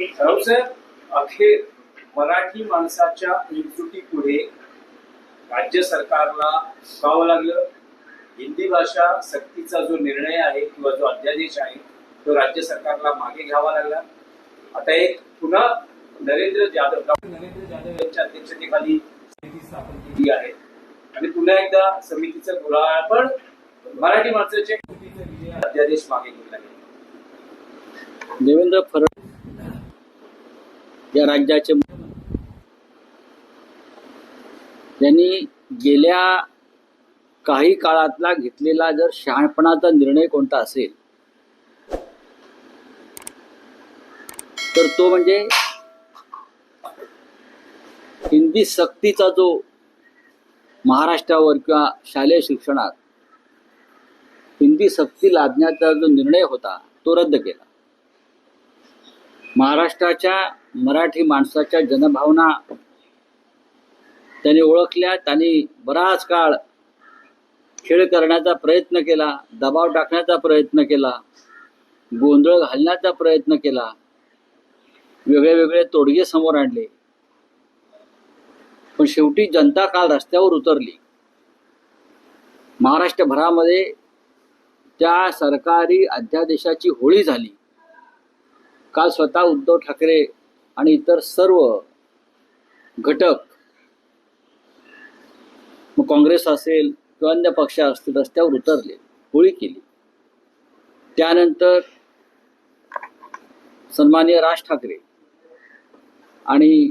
राऊसाहेब अखेर मराठी माणसाच्या एकजुटीपुढे राज्य सरकारला झुकावं लागलं. हिंदी भाषा सक्तीचा जो निर्णय आहे किंवा जो अध्यादेश आहे तो राज्य सरकारला मागे घ्यावा लागला. आता एक पुन्हा नरेंद्र जाधव डॉक्टर नरेंद्र जाधव यांच्या अध्यक्षतेखाली समिती स्थापन केली आहे. आणि पुन्हा एकदा समितीचं गुराळ पण मराठी माणसाच्या अध्यादेश मागे घेतला देवेंद्र फडणवीस या राज्याचे त्यांनी गेल्या काही काळातला घेतलेला जर शहाणपणाचा निर्णय कोणता असेल तर तो म्हणजे हिंदी सक्तीचा जो महाराष्ट्रावर किंवा शालेय शिक्षणात हिंदी सक्ती लादण्याचा जो निर्णय होता तो रद्द केला. महाराष्ट्राच्या मराठी माणसाच्या जनभावना त्यांनी ओळखल्या त्यांनी बराच काळ खेळ करण्याचा प्रयत्न केला दबाव टाकण्याचा प्रयत्न केला गोंधळ घालण्याचा प्रयत्न केला वेगळे वेगळे तोडगे समोर आणले. पण शेवटी जनता काल रस्त्यावर उतरली. महाराष्ट्रभरामध्ये त्या सरकारी अध्यादेशाची होळी झाली. काल स्वतः उद्धव ठाकरे आणि इतर सर्व घटक मग काँग्रेस असेल किंवा अन्य पक्ष असतील रस्त्यावर उतरले होळी केली. त्यानंतर सन्माननीय राज ठाकरे आणि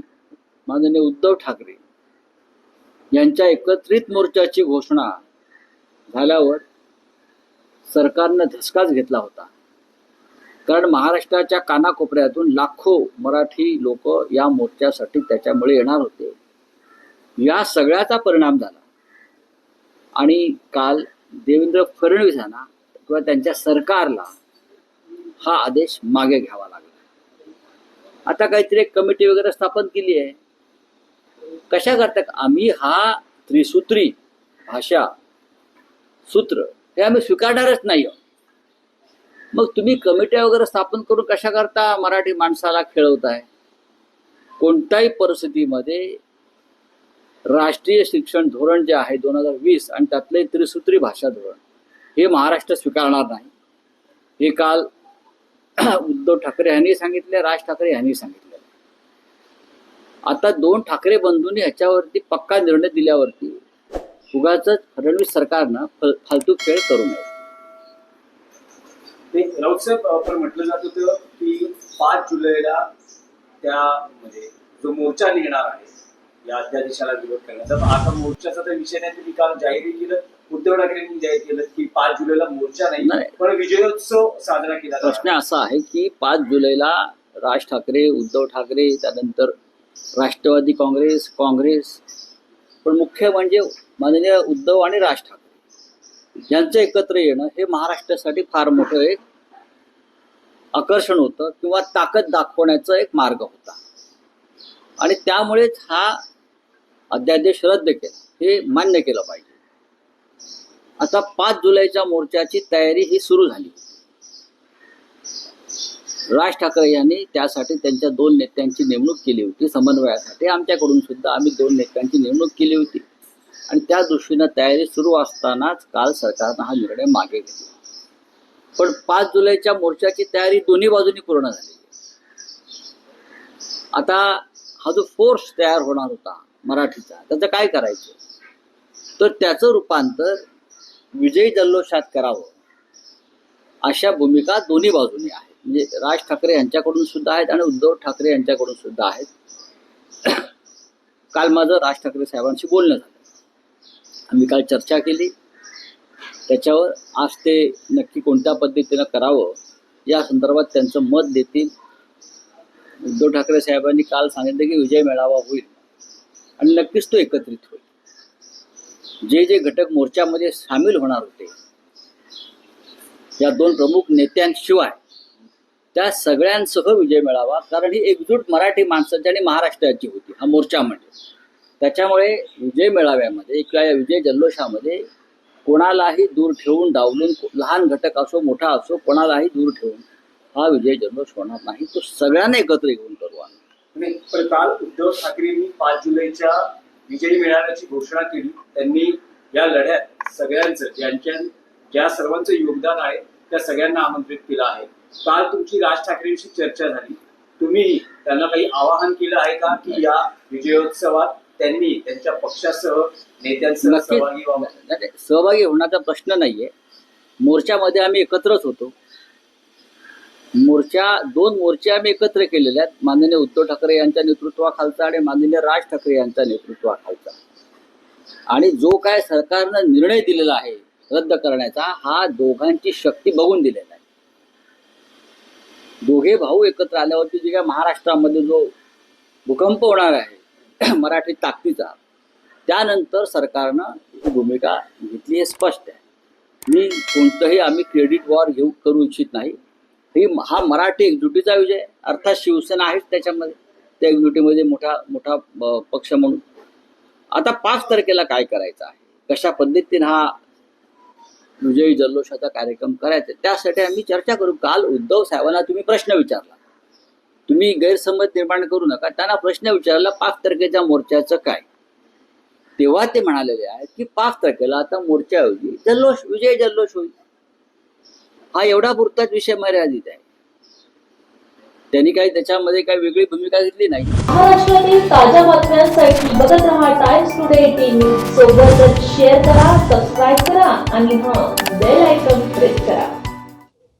माननीय उद्धव ठाकरे यांच्या एकत्रित मोर्चाची घोषणा झाल्यावर सरकारनं धसकाच घेतला होता. कारण महाराष्ट्राच्या कानाकोपऱ्यातून लाखो मराठी लोक या मोर्चासाठी त्याच्यामुळे येणार होते. या सगळ्याचा परिणाम झाला. आणि काल देवेंद्र फडणवीस यांना किंवा त्यांच्या सरकारला हा आदेश मागे घ्यावा लागला. आता काहीतरी एक कमिटी वगैरे स्थापन केली आहे. कशा करता आम्ही हा त्रिसूत्री भाषा सूत्र हे आम्ही स्वीकारणारच नाही आहोत. मग तुम्ही कमिट्या वगैरे स्थापन करून कशा करता? मराठी माणसाला खेळवताय. कोणत्याही परिस्थितीमध्ये राष्ट्रीय शिक्षण धोरण जे आहे दोन हजार वीस आणि त्यातले त्रिसूत्री भाषा धोरण हे महाराष्ट्र स्वीकारणार नाही. हे काल उद्धव ठाकरे यांनी सांगितले राज ठाकरे यांनी सांगितले. आता दोन ठाकरे बंधूंनी ह्याच्यावरती पक्का निर्णय दिल्यावरती उगाच फडणवीस सरकारनं फल- फालतू खेळ करू नये. ते राऊतसाहेब आपण म्हटलं जात होतं की पाच जुलैला त्या म्हणजे जो मोर्चा निघणार आहे या अध्यादेशाला विरोध करण्याचा आता मोर्चाचा तर विषय नाही तुम्ही काल जाहीर केलं उद्धव ठाकरेंनी जाहीर केलं की पाच जुलैला मोर्चा नाही. पण विजयोत्सव साजरा केला प्रश्न असा आहे की पाच जुलैला राज ठाकरे उद्धव ठाकरे त्यानंतर राष्ट्रवादी काँग्रेस काँग्रेस पण मुख्य म्हणजे माननीय उद्धव आणि राज ठाकरे यांचं एकत्र येणं हे महाराष्ट्रासाठी फार मोठं एक आकर्षण होतं किंवा ताकद दाखवण्याचा एक मार्ग होता. आणि त्यामुळेच हा अध्यादेश रद्द केला. हे मान्य केलं पाहिजे. आता पाच जुलैच्या मोर्चाची तयारी ही सुरू झाली. राज ठाकरे यांनी त्यासाठी त्यांच्या दोन नेत्यांची नेमणूक केली होती. समन्वयासाठी आमच्याकडून सुद्धा आम्ही दोन नेत्यांची नेमणूक केली होती. आणि त्या दृष्टीनं तयारी सुरू असतानाच काल सरकारनं हा निर्णय मागे घेतला. पण पाच जुलैच्या मोर्चाची तयारी दोन्ही बाजूनी पूर्ण झाली. आता हा जो फोर्स तयार होणार होता मराठीचा त्याचं काय करायचं? तर त्याचं रूपांतर विजयी जल्लोषात करावं. अशा भूमिका दोन्ही बाजूनी आहेत. म्हणजे राज ठाकरे यांच्याकडून सुद्धा आहेत आणि उद्धव ठाकरे यांच्याकडून सुद्धा आहेत. काल माझं राज ठाकरे साहेबांशी बोलणं झालं. आम्ही काल चर्चा केली. त्याच्यावर आज ते नक्की कोणत्या पद्धतीनं करावं या संदर्भात त्यांचं मत देतील. उद्धव ठाकरे साहेबांनी काल सांगितलं की विजय मेळावा होईल आणि नक्कीच तो एकत्रित होईल. जे जे घटक मोर्चामध्ये सामील होणार होते या दोन प्रमुख नेत्यांशिवाय त्या सगळ्यांसह विजय मिळावा कारण ही एकजूट मराठी माणसाची आणि महाराष्ट्राची होती हा मोर्चा म्हणजे. त्याच्यामुळे विजय मेळाव्यामध्ये किंवा या विजय जल्लोषामध्ये कोणालाही दूर ठेवून डावलून लहान घटक असो मोठा असो कोणालाही दूर ठेवून हा विजय जल्लोष होणार नाही. तो सगळ्यांना एकत्र येऊन करू आम्ही. काल उद्धव ठाकरेंनी पाच जुलैच्या विजयी मेळाव्याची घोषणा केली. त्यांनी या लढ्यात सगळ्यांचं ज्यांच्या ज्या सर्वांचं योगदान आहे त्या सगळ्यांना आमंत्रित केलं आहे. काल तुमची राज ठाकरेंशी चर्चा झाली. तुम्ही त्यांना काही आवाहन केलं आहे का की या विजयोत्सवात त्यांनी त्यांच्या पक्षासह नेत्यांसह नक्कीच. सहभागी व्हावं. नाही, सहभागी होण्याचा प्रश्न नाहीये. मोर्चामध्ये आम्ही एकत्रच होतो. मोर्चा दोन मोर्चे आम्ही एकत्र केलेले आहेत. माननीय उद्धव ठाकरे यांच्या नेतृत्वाखालचा आणि माननीय राज ठाकरे यांच्या नेतृत्वाखालचा. आणि जो काय सरकारनं निर्णय दिलेला आहे रद्द करण्याचा हा दोघांची शक्ती बघून दिलेला आहे. दोघे भाऊ एकत्र आल्यावरती जे काय महाराष्ट्रामध्ये जो भूकंप होणार आहे मराठी ताकदीचा. त्यानंतर सरकारनं ही भूमिका घेतली हे स्पष्ट आहे. मी कोणतंही आम्ही क्रेडिट वॉर घेऊ करू इच्छित नाही. ही हा मराठी एकजुटीचा विजय अर्थात शिवसेना आहेच त्याच्यामध्ये. त्या एकजुटीमध्ये मोठा मोठा पक्ष म्हणून. आता पाच तारखेला काय करायचं आहे? कशा पद्धतीने हा विजयी जल्लोषाचा कार्यक्रम करायचा त्यासाठी आम्ही चर्चा करू. काल उद्धव साहेबांना तुम्ही प्रश्न विचारला. तुम्ही गैरसमज निर्माण करू नका. त्यांना प्रश्न विचारला पाच तारखेच्या मोर्चाचं काय? तेव्हा ते म्हणालेले आहेत की पाच तारखेला आता मोर्चाऐवजी जल्लोष विजय जल्लोष होईल. हा एवढा पुरताच विषय मर्यादित आहे. त्यांनी काही त्याच्यामध्ये काही वेगळी भूमिका घेतली नाही. महाराष्ट्रातील ताज्या बातम्यांसाठी बघत राहा टाइम्स टुडे टीव्ही सोबतच शेअर करा सबस्क्राईब करा आणि हा बेल आयकॉन प्रेस करा.